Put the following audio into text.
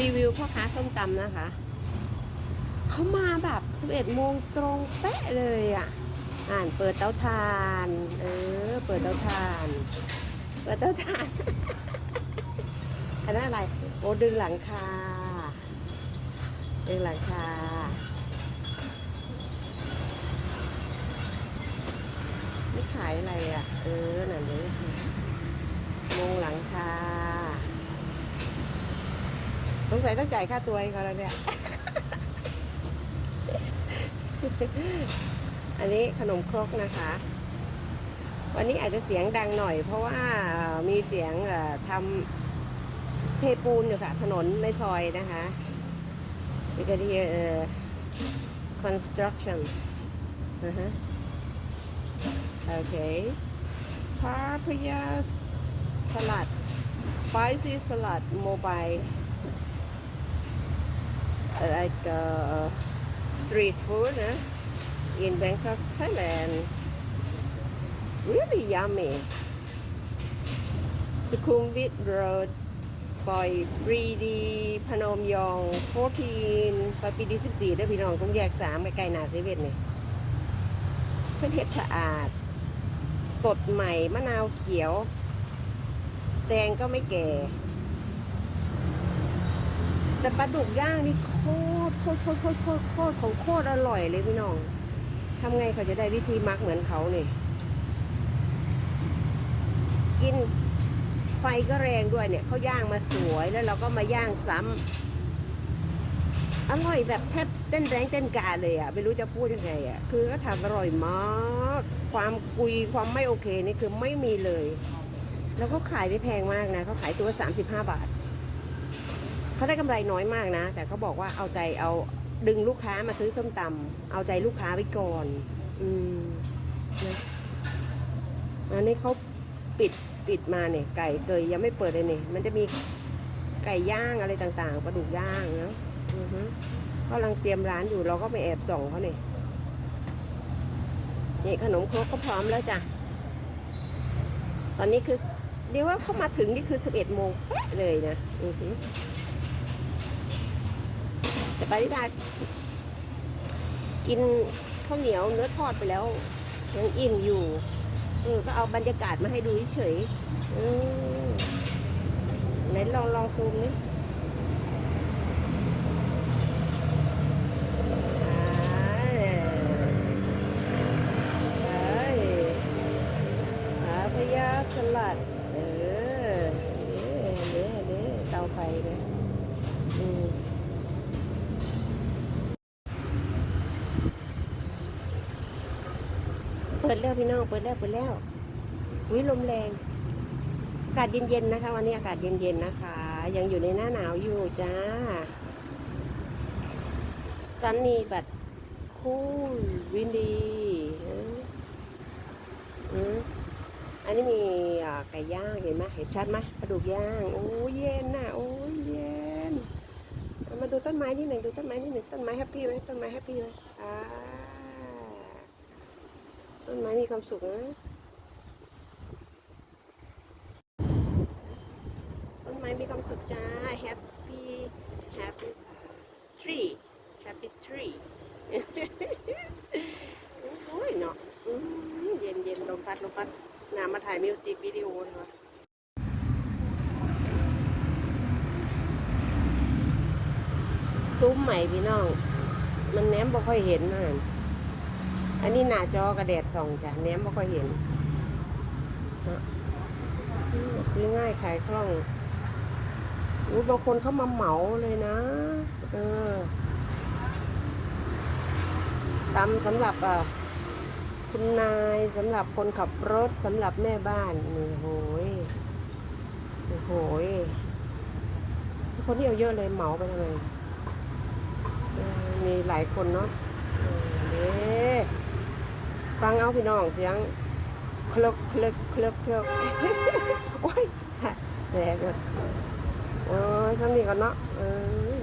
รีวิวพ่อค้าส้มตำนะคะ เขามาแบบ 11 โมงตรงเป๊ะเลยอะ อ่านเปิดเตาถ่าน เออ เปิดเตาถ่าน เปิดเตาถ่าน อันนั้นอะไร โอ้ดึงหลังคา ดึงหลังคานี่ขายอะไรอะ เออ นั่นเลยมงหลังคาส งสัยต้องจ่ายค่าตัวให้เขาแล้วเนี่ย อันนี้ขนมครกนะคะ วันนี้อาจจะเสียงดังหน่อย เพราะว่ามีเสียงทำเทปูนอยู่ค่ะ ถนนในซอยนะคะ We can hear uh, construction นะฮะ Okay. Papaya salad. Spicy salad mobile. Like uh, street food uh, in Bangkok, Thailand. Really yummy. Sukhumvit Road, ซอยปรีดีพนมยอง14ซอยปรีดี14ด้วยพี่น้องตรงแยก 3 ใกล้ๆหนาเซเว่นนี่เพื่อนเฮ็ดสะอาด สดใหม่ มะนาวเขียว แตงก็ไม่แก่ ปลาดุกย่างนี่โคตรโคตรโคตรโคตรโคตรโคตรของโคตรอร่อยเลยพี่น้องทำไงเขาจะได้วิธีมักเหมือนเขาเนี่ยกินไฟก็แรงด้วยเนี่ยเขาย่างมาสวยแล้วเราก็มาย่างซ้ำอร่อยแบบแทบเต้นแรงเต้นกาเลยอะไม่รู้จะพูดยังไงอะคือก็ทำอร่อยมาก ความกุยความไม่โอเคนี่คือไม่มีเลย แล้วก็ขายไม่แพงมากนะเขาขายตัว 35 บาท เขาได้กำไรน้อยมากนะ แต่เขาบอกว่าเอาใจเอาดึงลูกค้ามาซื้อส้มตำเอาใจลูกค้าไว้ก่อน อืมนะอันนี้เขาปิดปิดมาเนี่ย ไก่เกยยังไม่เปิดเลยเนี่ยมันจะมีไก่ย่างอะไรต่างๆปลาดุกย่างเนาะอือฮึกำลังเตรียมร้านอยู่เราก็ไปแอบส่องเขาเนี่ยนี่ขนมครกก็พร้อมแล้วจ้ะ ตอนนี้คือเรียกว่าเขามาถึงนี่คือ11โมงเป๊ะเลยนะ อือฮึ ปาริดากินข้าวเหนียวเนื้อทอดไปแล้วยังอิ่มอยู่เออก็เอาบรรยากาศมาให้ดูเฉยๆเออไหนลองลองซูมนี่อ่าเอ้ยหาพยาสลัด เออเด้เด้เด้เตาไฟนะอืม เปิดแล้วพี่น้องเปิดแล้วเปิดแล้วอุ้ยลมแรงอากาศเย็นๆนะคะ วันนี้อากาศเย็นๆนะคะ ยังอยู่ในหน้าหนาวอยู่จ้าซันนี่บัดคูลวินดีอันนี้มีไก่ย่างเห็นไหมเห็นชัดไหมปลาดุกย่างโอ้ยเย็นน่ะโอ้ยเย็นมาดูต้นไม้นิดหนึ่งดูต้นไม้นิดหนึ่งต้นไม้แฮปปี้ไหมต้นไม้แฮปปี้ไหมอ่า ไม้มีความสุขนะต้นไม้มีความสุขจ้า happy happy tree happy tree โอ้ยเนาะเย็นเย็นลมพัดลมพัดนามาถ่ายมิวสิกวิดีโอเลยวะซุ้มใหม่พี่น้อง มันแนมบ่ค่อยเห็นนั่น อันนี้หน้าจอกระแดดส่องจ้ะแนมไม่ค่อยเห็นซื้อง่ายขายคล่องอู้บางคนเขามาเหมาเลยนะ เออตำสำหรับอะคุณนายสำหรับคนขับรถสำหรับแม่บ้านนี่โหยโอ้โหยคนที่เอาเยอะเลยเหมาไปทำไมเออมีหลายคนเนาะเออเด้ ฟังเอาพี่น้องเสียงคลึกคลึกคลึกคลึกโอ้ยแรงเลยโอ้ยสำนีก่อนเนาะเออ